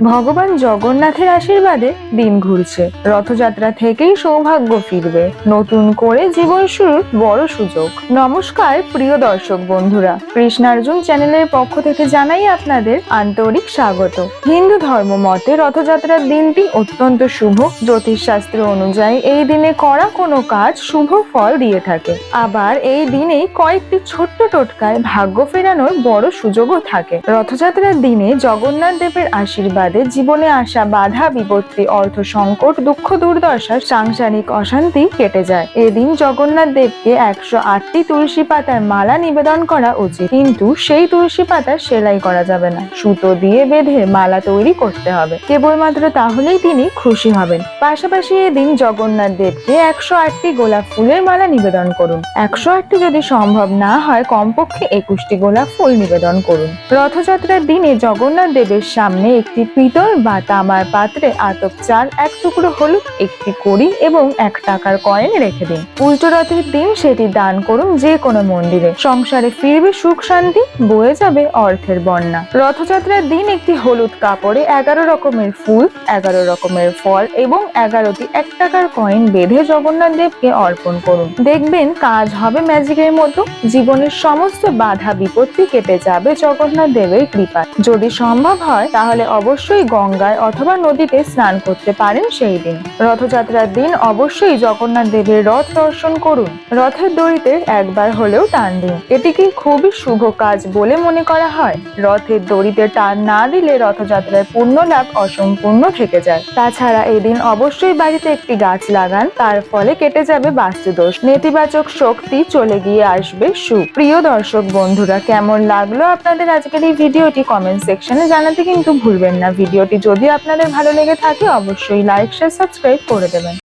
ভগবান জগন্নাথের আশীর্বাদে দিন ঘুরছে। রথযাত্রা থেকেই সৌভাগ্য ফিরবে। নতুন করে জীবন শুরুর বড় সুযোগ। নমস্কার, প্রিয় দর্শক বন্ধুরা। কৃষ্ণার্জুন চ্যানেলের পক্ষ থেকে জানাই আপনাদের আন্তরিক স্বাগত। হিন্দু ধর্ম মতে রথযাত্রার দিনটি অত্যন্ত শুভ। জ্যোতিষশাস্ত্র অনুযায়ী এই দিনে করা কোনো কাজ শুভ ফল দিয়ে থাকে। আবার এই দিনেই কয়েকটি ছোট্ট টোটকায় ভাগ্য ফেরানোর বড় সুযোগও থাকে। রথযাত্রার দিনে জগন্নাথ দেবের আশীর্বাদে জীবনে আসা বাধা, বিপত্তি, অর্থ সংকট, দুঃখ, দুর্দশা, সাংসারিক অশান্তি কেটে যায়। এদিন জগন্নাথ দেবকে একশো আটটি তুলসী পাতার মালা নিবেদন করা উচিত। কিন্তু সেই তুলসী পাতা সেলাই করা যাবে না। সুতো দিয়ে বেঁধে মালা তৈরি করতে হবে। কেবলমাত্র তাহলেই তিনি খুশি হবেন। পাশাপাশি এদিন জগন্নাথ দেবকে একশো আটটি গোলাপ ফুলের মালা নিবেদন করুন। একশো আটটি যদি সম্ভব না হয়, কমপক্ষে একুশটি গোলাপ ফুল নিবেদন করুন। রথযাত্রার দিনে জগন্নাথ দেবের সামনে একটি পিতল বা তামার পাত্রে আতপ চাল এক টুকরো হলুদ, একটি কড়ি এবং এক টাকার কয়েন রেখে দিন। উল্টো রথের দিন সেটি দান করুন যে কোনো মন্দিরে। সংসারে ফিরবে সুখ শান্তি, বয়ে যাবে অর্থের বন্যা। রথযাত্রার দিন একটি হলুদ কাপড়ে এগারো রকমের ফুল, এগারো রকমের ফল এবং এগারোটি এক টাকার কয়েন বেঁধে জগন্নাথ দেবকে অর্পণ করুন। দেখবেন কাজ হবে ম্যাজিকের মতো। জীবনের সমস্ত বাধা বিপত্তি কেটে যাবে জগন্নাথ দেবের কৃপায়। যদি সম্ভব হয়, তাহলে অবশ্যই গঙ্গায় অথবা নদীতে স্নান করতে পারেন সেই দিন। রথযাত্রার দিন অবশ্যই জগন্নাথ দেবের রথ দর্শন করুন। রথের দড়িতে একবার হলেও টান দিন। এটিকে খুবই শুভ কাজ বলে মনে করা হয়? রথের দড়িতে টান না দিলে রথযাত্রায় পূর্ণ লাভ অসম্পূর্ণ থেকে যায়। তাছাড়া এদিন অবশ্যই বাড়িতে একটি গাছ লাগান, তার ফলে কেটে যাবে বাস্তুদোষ। নেতিবাচক শক্তি চলে গিয়ে আসবে সুখ। প্রিয় দর্শক বন্ধুরা, কেমন লাগল আপনাদের আজকের এই ভিডিওটি কমেন্ট সেকশনে জানাতে কিন্তু ভুলবেন না। ভিডিওটি যদি আপনাদের ভালো লেগে থাকে অবশ্যই লাইক শেয়ার সাবস্ক্রাইব করে দেবেন।